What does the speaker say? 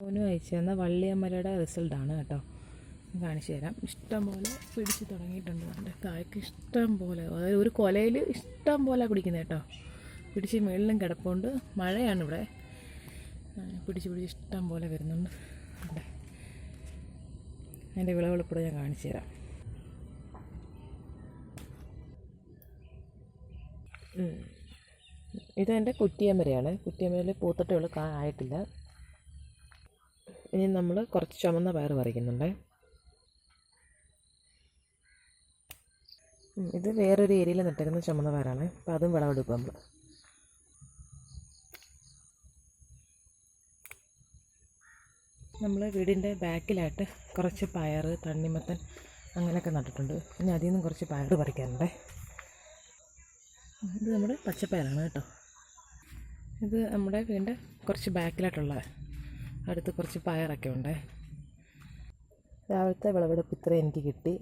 മോന് അയച്ചു തന്ന വള്ളിയമ്മലയുടെ റിസൾട്ടാണ് കേട്ടോ. കാണിച്ചു തരാം. ഇഷ്ടം പോലെ പിടിച്ച് തുടങ്ങിയിട്ടുണ്ട് എന്റെ കായ്ക്ക് ഇഷ്ടം പോലെ. അതായത് ഒരു കൊലയിൽ ഇഷ്ടം പോലെ പിടിക്കുന്നത് കേട്ടോ. പിടിച്ച് മേളിലും കിടപ്പുണ്ട്. മഴയാണ് ഇവിടെ. പിടിച്ച് പിടിച്ച് ഇഷ്ടം പോലെ വരുന്നുണ്ട് അതെ അതിന്റെ വിളവെളുപ്പൂടെ ഞാൻ കാണിച്ചു തരാം. ഇതെന്റെ കുറ്റിയമ്മരയാണ് കുറ്റിയമ്മരയിൽ പൂത്തട്ടുകൾ ആയിട്ടില്ല. ഇനി നമ്മൾ കുറച്ച് ചുമന്ന പയർ പറിക്കുന്നുണ്ടേ. ഇത് വേറൊരു ഏരിയയിൽ നട്ടേക്കുന്ന ചുമന്ന പയറാണ്. അപ്പോൾ അതും വിളവെടുക്കും നമ്മൾ നമ്മൾ വീടിന്റെ ബാക്കിലായിട്ട് കുറച്ച് പയർ തണ്ണിമത്തൻ അങ്ങനെയൊക്കെ നട്ടിട്ടുണ്ട്. ഇനി അതിൽ നിന്നും കുറച്ച് പയർ പറിക്കാനുണ്ട്. ഇത് നമ്മുടെ പച്ചപ്പയറാണ് കേട്ടോ. ഇത് നമ്മുടെ വീടിന്റെ കുറച്ച് ബാക്കിലായിട്ടുള്ള അടുത്ത് കുറച്ച് പയറൊക്കെ ഉണ്ട്. രാവിലത്തെ വിളവെടുപ്പ് ഇത്രയും എനിക്ക് കിട്ടി.